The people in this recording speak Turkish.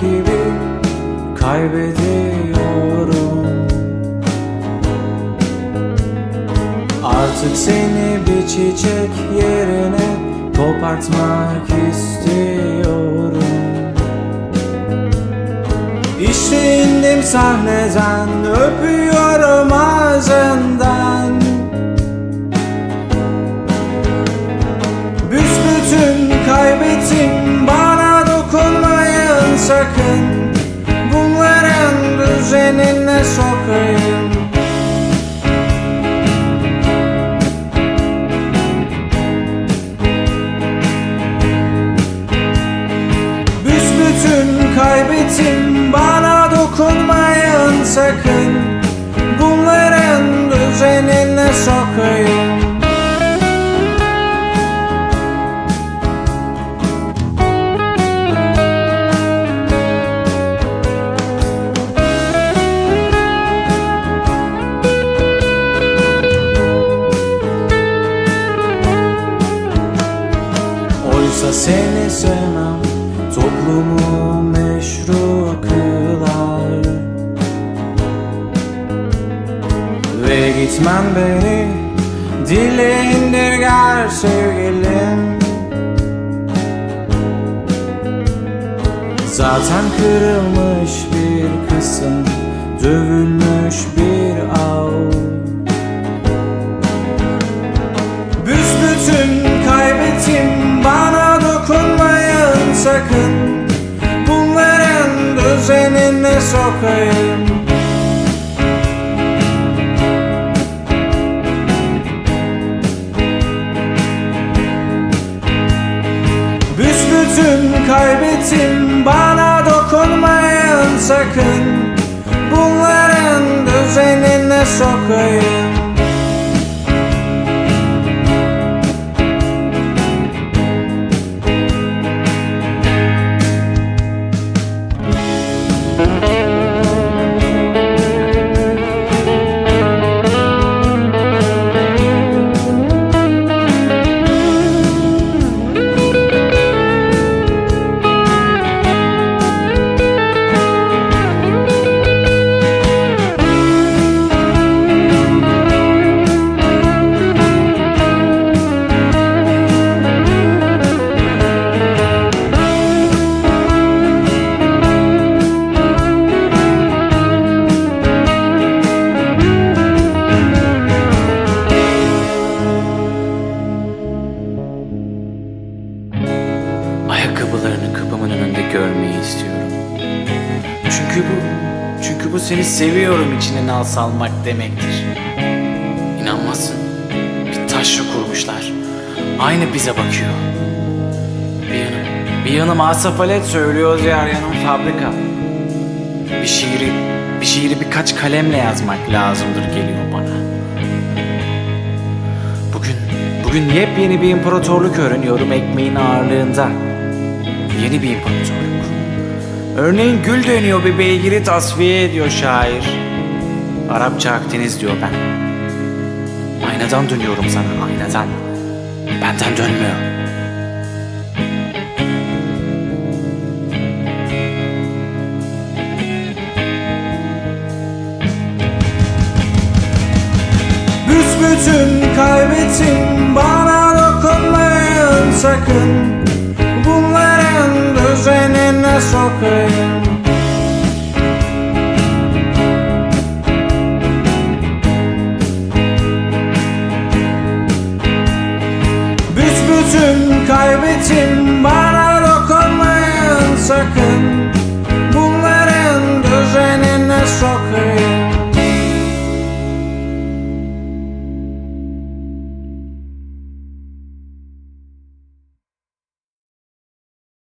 gibi kaybediyorum. Artık seni bir çiçek yerine kopartmak istiyorum. İşte indim sahneden öpüyorum ağzından sakın Bunların düzenine sokayım. Büsbütün kaybettim bana dokunmayın sakın. Bunların düzenine sokayım toplumu meşru kılar. Ve gitmen beni dile indirger sevgilim. Zaten kırılmış bir sokayım Büsbütün kaybettim bana dokunmayın sakın. Bunların düzenine sokayım. Ayakkabılarını istiyorum. Çünkü bu, çünkü bu seni seviyorum içine nal salmak demektir. İnanmazsın. Bir taşla kurmuşlar. Aynı bize bakıyor. Bir yanım, bir yanım asafalet söylüyor, diğer yanım fabrika. Bir şiiri, bir şiiri birkaç kalemle yazmak lazımdır geliyor bana. Bugün, bugün yepyeni bir imparatorluk öğreniyorum ekmeğin ağırlığında. Yeni bir imparatorluk. Örneğin gül dönüyor bir beygiri tasfiye ediyor şair. Arapça Akdeniz diyor ben. Aynadan dönüyorum sana aynadan. Benden dönmüyor.